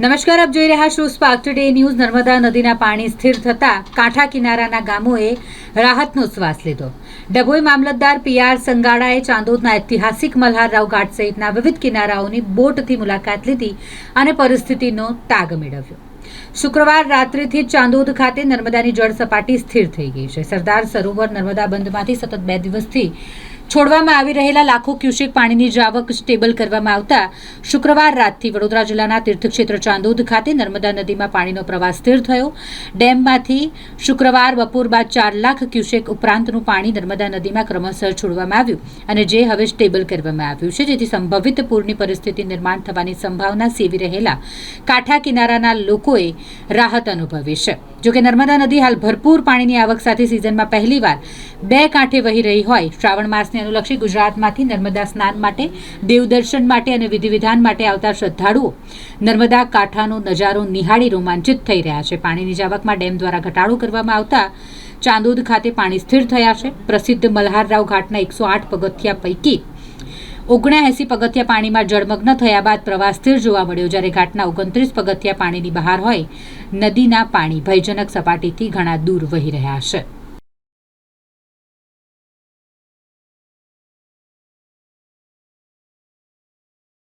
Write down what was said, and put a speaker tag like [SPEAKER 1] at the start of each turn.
[SPEAKER 1] નમસ્કાર, આપ જોઈ રહ્યા છો સ્પાર્ક ટુડે ન્યૂઝ નર્મદા નદીના પાણી સ્થિર થતા કાંઠા કિનારાના ગામોએ રાહતનો શ્વાસ લીધો. ડભોઈ મામલતદાર પીઆર સંગાડાએ ચાંદોદના ઐતિહાસિક મલ્હારરાવ ઘાટ સહિતના વિવિધ કિનારાઓની બોટથી મુલાકાત લીધી અને પરિસ્થિતિનો તાગ મેળવ્યો. શુક્રવાર રાત્રિથી ચાંદોદ ખાતે નર્મદાની જળ સપાટી સ્થિર થઈ ગઈ છે. સરદાર સરોવર નર્મદા બંધમાંથી સતત બે દિવસથી છોડવામાં આવી રહેલા લાખો ક્યુસેક પાણીની જાવક સ્ટેબલ કરવામાં આવતા શુક્રવાર રાતથી વડોદરા જિલ્લાના તીર્થક્ષેત્ર ચાંદોદ ખાતે નર્મદા નદીમાં પાણીનો પ્રવાહ સ્થિર થયો. ડેમમાંથી શુક્રવાર બપોર બાદ ચાર લાખ ક્યુસેક ઉપરાંતનું પાણી નર્મદા નદીમાં ક્રમશઃ છોડવામાં આવ્યું અને જે હવે સ્ટેબલ કરવામાં આવ્યું છે, જેથી સંભવિત પૂરની પરિસ્થિતિ નિર્માણ થવાની સંભાવના સેવી રહેલા કાંઠા કિનારાના લોકોએ રાહત અનુભવી છે. જોકે નર્મદા નદી હાલ ભરપૂર પાણીની આવક સાથે સિઝનમાં પહેલીવાર બે કાંઠે વહી રહી હોય. શ્રાવણ માસને અનુલક્ષી ગુજરાતમાંથી નર્મદા સ્નાન માટે દેવદર્શન માટે અને વિધિવિધાન માટે આવતા શ્રદ્ધાળુઓ નર્મદા કાંઠાનો નજારો નિહાળી રોમાંચિત થઈ રહ્યા છે. પાણીની જાવકમાં ડેમ દ્વારા ઘટાડો કરવામાં આવતા ચાંદોદ ખાતે પાણી સ્થિર થયા છે. પ્રસિદ્ધ મલ્હારરાવ ઘાટના એકસો આઠ પગથિયા પૈકી ઓગણએંસી પગથિયા પાણીમાં જળમગ્ન થયા બાદ પ્રવાહ સ્થિર જોવા મળ્યો જ્યારે ઘાટના ઓગણત્રીસ પગથિયા પાણીની બહાર હોય નદીના પાણી ભયજનક સપાટીથી ઘણા દૂર વહી રહ્યા છે.